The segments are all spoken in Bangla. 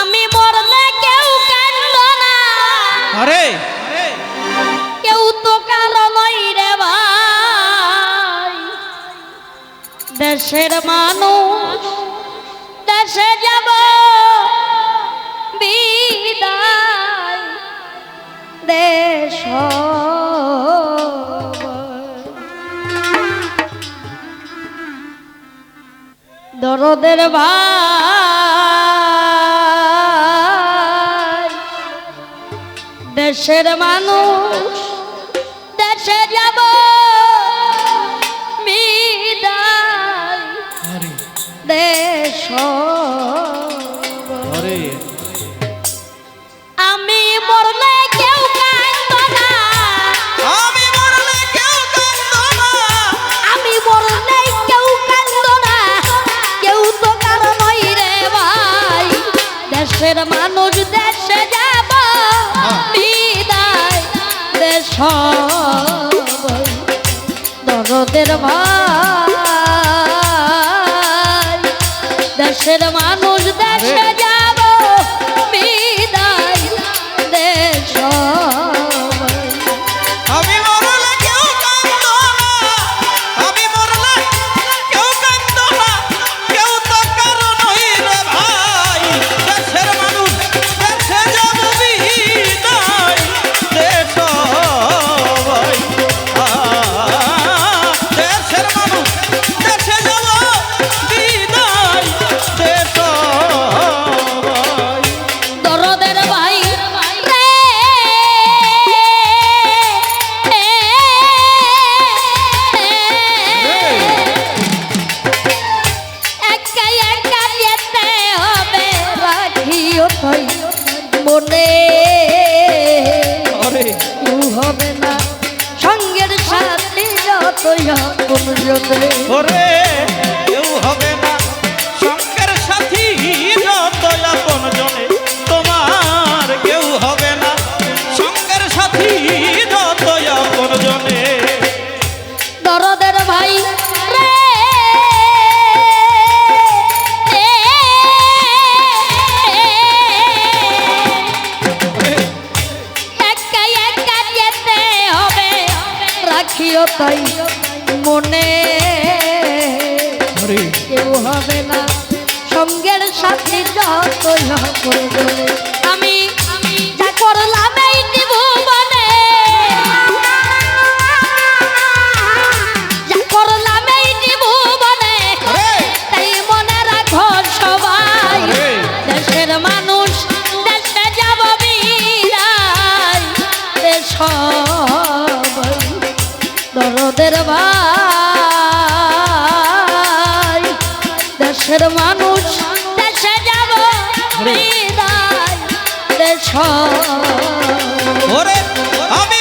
আমি মরলে কেউ কান্দ না। আরে। কেউ তো কারণই রে ভাই। দেশের মানুষ দেশে যাব বিদায়। দেশ দরদের ভাই। দেশের মানুষ দেশে যাব। দেশ আরে। আমি মরলে কেউ কাঁদত না। আমি মরলে কেউ কান্দো না। আমি মরলে কেউ কাঁদত না। কেউ তো কারণই রে ভাই। দেশের মানুষ দেশে ভাই দেশের মানুষ ওরে কেউ হবে না। সঙ্গের সাথী যত আপন জনে তোমার কেউ হবে না। সঙ্গের সাথী যত আপন জনে। দরদের ভাই রাখিও তাই। মনে। কেউ হবে না। সঙ্গের সাথে যত করবে দেশে যাব বিদায়। দেশ ওরে আমি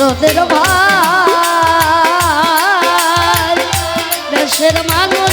রোদের ভাই দেশের মানুষ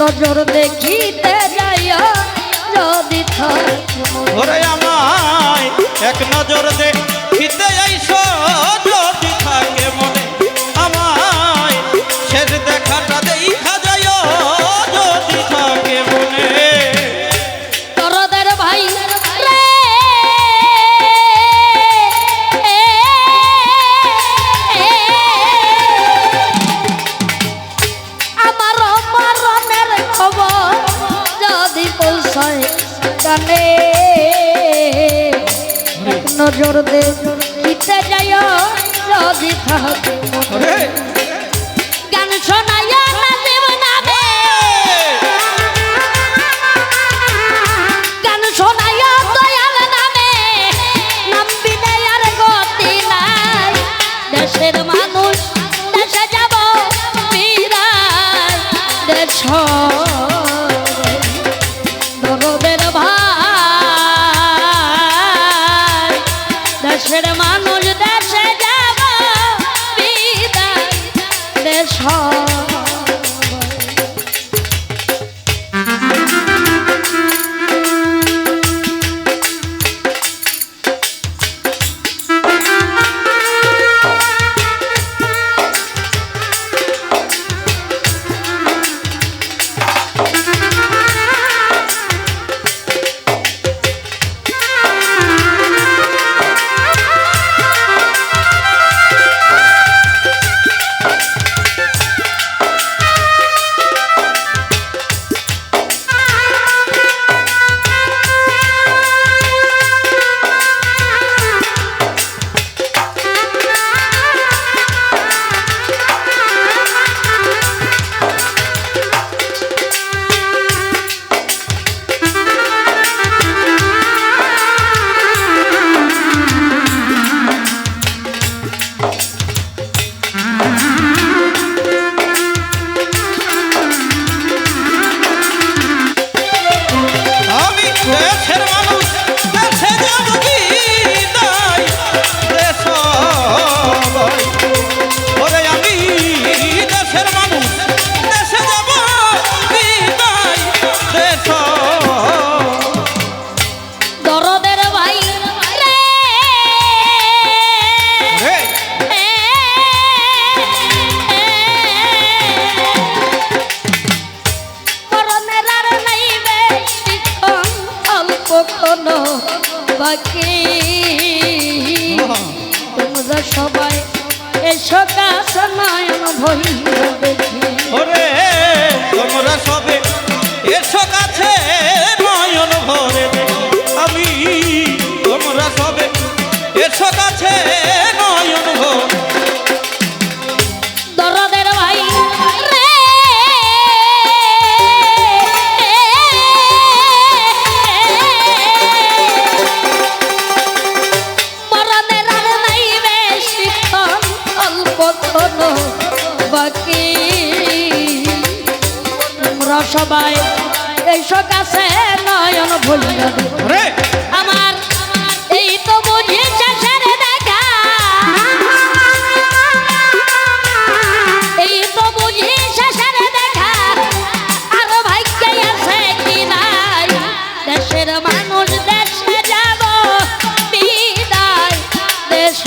নজর দেখিতে যাইয়া যদি। ওরে আমায় এক নজর দেখিতে আইসো নজর দেখিতে যায় যদি থাকে গান শোনাইয়া নাচিব নামে গান শোনাইয়া দয়াল নামে। নামবি না গতি নাই। দেশের মানুষ দেশে যাব বিদায়। দেশ আমি এসো কাছে নয়ন দেখি ওরে, তোমরা সবে এসো কাছে, নয়ন ভরে। আমি তোমরা সবে এসো কাছে, নয়ন সবাই এসো কাছে নয়ন ভুলিয়া আমার এই তো বুঝি শেষের দেখা। এই তো বুঝি শেষের দেখা। আর ভাগ্যে আছে কি নাই? দেশের মানুষ দেশে যাব বিদায়। দেশ